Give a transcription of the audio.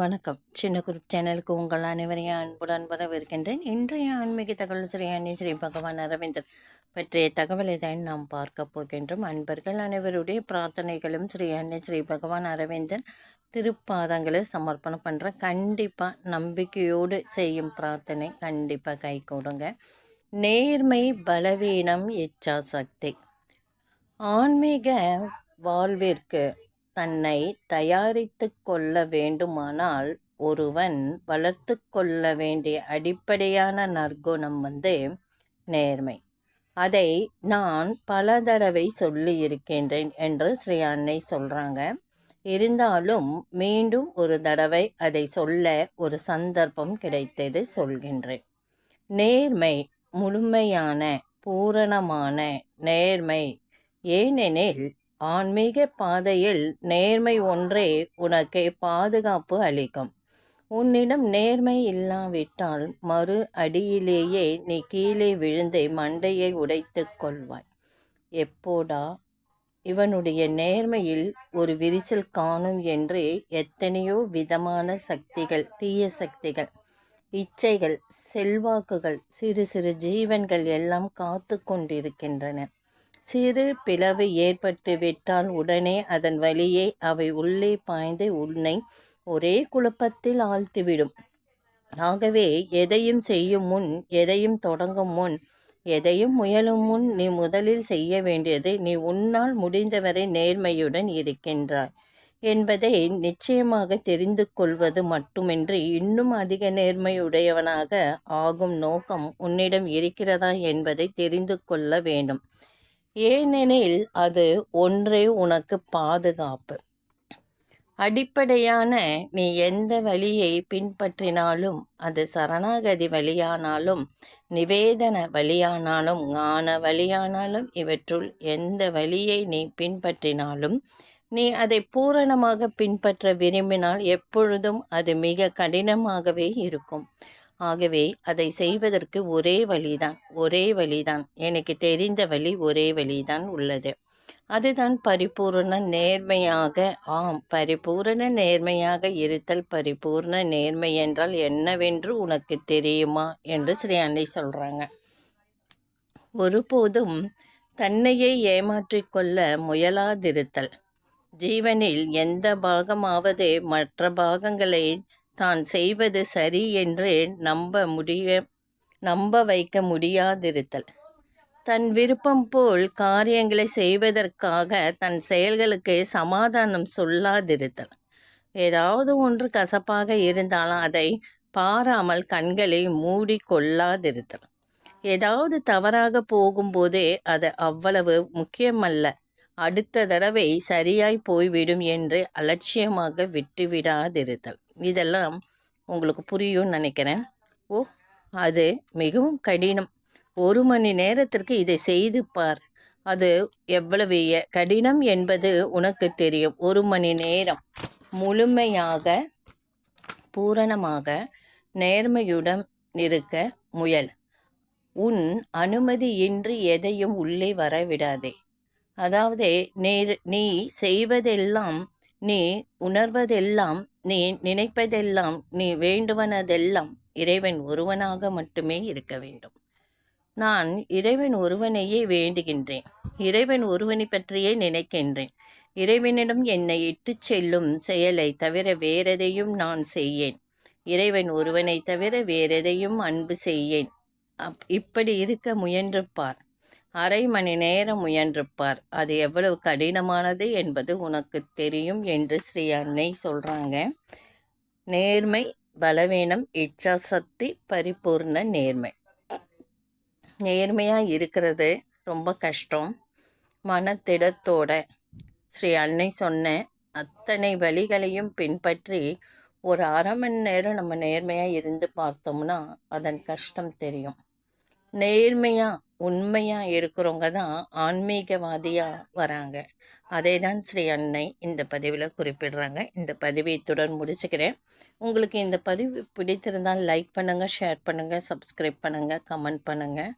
வணக்கம். சின்ன குரூப் சேனலுக்கு உங்கள் அனைவரையும் அன்புடன் வரவிருக்கின்றேன் இன்றைய ஆன்மீக தகவல் ஸ்ரீ அன்னி ஸ்ரீ பகவான் அரவிந்தர் பற்றிய தகவலை தான் நாம் பார்க்க போகின்றோம். அன்பர்கள் அனைவருடைய பிரார்த்தனைகளும் ஸ்ரீ அன்னி ஸ்ரீ பகவான் அரவிந்தன் திருப்பாதங்களை சமர்ப்பணம் பண்ணுற கண்டிப்பாக நம்பிக்கையோடு செய்யும் பிரார்த்தனை கண்டிப்பாக கை கொடுங்க. நேர்மை பலவீனம் இச்சா சக்தி. ஆன்மீக வாழ்விற்கு தன்னை தயாரித்து கொள்ள வேண்டுமானால் ஒருவன் வளர்த்து கொள்ள வேண்டிய அடிப்படையான நற்குணம் வந்து நேர்மை. அதை நான் பல தடவை சொல்லி இருக்கின்றேன் என்று ஸ்ரீ அன்னை சொல்கிறாங்க இருந்தாலும் மீண்டும் ஒரு தடவை அதை சொல்ல ஒரு சந்தர்ப்பம் கிடைத்தது சொல்கின்றேன். நேர்மை முழுமையான பூரணமான நேர்மை. ஏனெனில் ஆன்மீக பாதையில் நேர்மை ஒன்றே உனக்கு பாதுகாப்பு அளிக்கும். உன்னிடம் நேர்மை இல்லாவிட்டால் மறு அடியிலேயே நீ கீழே விழுந்து மண்டையை உடைத்து கொள்வாய். எப்போடா? இவனுடைய நேர்மையில் ஒரு விரிசல் காணும் என்று எத்தனையோ விதமான சக்திகள் தீய சக்திகள் இச்சைகள் செல்வாக்குகள் சிறு சிறு ஜீவன்கள் எல்லாம் காத்து கொண்டிருக்கின்றன. சிறு பிளவு ஏற்பட்டு விட்டால் உடனே அதன் வழியே அவை உள்ளே பாய்ந்து உன்னை ஒரே குழப்பத்தில் ஆழ்த்திவிடும். ஆகவே எதையும் செய்யும் முன் எதையும் தொடங்கும் முன் எதையும் முயலும் முன் நீ முதலில் செய்ய வேண்டியது நீ உன்னால் முடிந்தவரை நேர்மையுடன் இருக்கின்றாய் என்பதை நிச்சயமாக தெரிந்து கொள்வது மட்டுமின்றி இன்னும் அதிக நேர்மையுடையவனாக ஆகும் நோக்கம் உன்னிடம் இருக்கிறதா என்பதை தெரிந்து கொள்ள வேண்டும். ஏனெனில் அது ஒன்றே உனக்கு பாதுகாப்பு. அடிப்படையான நீ எந்த வழியை பின்பற்றினாலும் அது சரணாகதி வழியானாலும் நிவேதன வழியானாலும் ஞான வழியானாலும் இவற்றுள் எந்த வழியை நீ பின்பற்றினாலும் நீ அதை பூரணமாக பின்பற்ற விரும்பினால் எப்பொழுதும் அது மிக கடினமாகவே இருக்கும். ஆகவே அதை செய்வதற்கு ஒரே வழிதான் ஒரே வழிதான். எனக்கு தெரிந்த வழி ஒரே வழிதான் உள்ளது. அதுதான் பரிபூர்ண நேர்மையாக ஆம் பரிபூரண நேர்மையாக இருத்தல் பரிபூர்ண நேர்மை என்றால் என்னவென்று உனக்கு தெரியுமா? என்று ஸ்ரீ அன்னை சொல்கிறாங்க ஒருபோதும் தன்னையே ஏமாற்றிக்கொள்ள முயலாதிருத்தல். ஜீவனில் எந்த பாகமாவது மற்ற பாகங்களை தான் செய்வது சரி என்று நம்ப முடிய நம்ப வைக்க முடியாதிருத்தல். தன் விருப்பம் போல் காரியங்களை செய்வதற்காக தன் செயல்களுக்கு சமாதானம் சொல்லாதிருத்தல். ஏதாவது ஒன்று கசப்பாக இருந்தாலும் அதை பாராமல் கண்களை மூடி கொள்ளாதிருத்தல் ஏதாவது தவறாக போகும்போதே அது அவ்வளவு முக்கியமல்ல. அடுத்த தடவை சரியாய் போய்விடும் என்று அலட்சியமாக விட்டுவிடாதிருத்தல். இதெல்லாம் உங்களுக்கு புரியும்னு நினைக்கிறேன். ஓ அது மிகவும் கடினம். ஒரு மணி நேரத்திற்கு இதை செய்து பார். அது எவ்வளவு கடினம் என்பது உனக்கு தெரியும். ஒரு மணி நேரம் முழுமையாக பூரணமாக நேர்மையுடன் இருக்க முயல். உன் அனுமதியின்றி எதையும் உள்ளே வரவிடாதே. அதாவது நேர் நீ செய்வதெல்லாம் நீ உணர்வதெல்லாம் நீ நினைப்பதெல்லாம் நீ வேண்டுவனதெல்லாம் இறைவன் ஒருவனாக மட்டுமே இருக்க வேண்டும். நான் இறைவன் ஒருவனையே வேண்டுகின்றேன். இறைவன் ஒருவனை பற்றியே நினைக்கின்றேன். இறைவனிடம் என்னை இட்டு செல்லும் செயலை தவிர வேறெதையும் நான் செய்யேன். இறைவன் ஒருவனை தவிர வேறெதையும் அன்பு செய்யேன். அப் இப்படி இருக்க முயன்று பார் அரை மணி நேரம் முயன்றுப்பார் அது எவ்வளவு கடினமானது என்பது உனக்கு தெரியும் என்று ஸ்ரீ அன்னை சொல்கிறாங்க நேர்மை பலவீனம் இச்சாசக்தி பரிபூர்ண நேர்மை. நேர்மையாக இருக்கிறது ரொம்ப கஷ்டம். மனத்திடத்தோட ஸ்ரீ அன்னை சொன்ன அத்தனை வழிகளையும் பின்பற்றி ஒரு அரை மணி நேரம் நம்ம நேர்மையாக இருந்து பார்த்தோம்னா அதன் கஷ்டம் தெரியும். நேர்மையாக உண்மையாக இருக்கிறவங்க தான் ஆன்மீகவாதியாக வராங்க. அதே தான் ஸ்ரீ அன்னை இந்த பதிவில் குறிப்பிடுறாங்க. இந்த பதிவை இத்துடன் முடிச்சுக்கிறேன். உங்களுக்கு இந்த பதிவு பிடித்திருந்தால் லைக் பண்ணுங்கள் ஷேர் பண்ணுங்கள் சப்ஸ்கிரைப் பண்ணுங்கள் கமெண்ட் பண்ணுங்கள்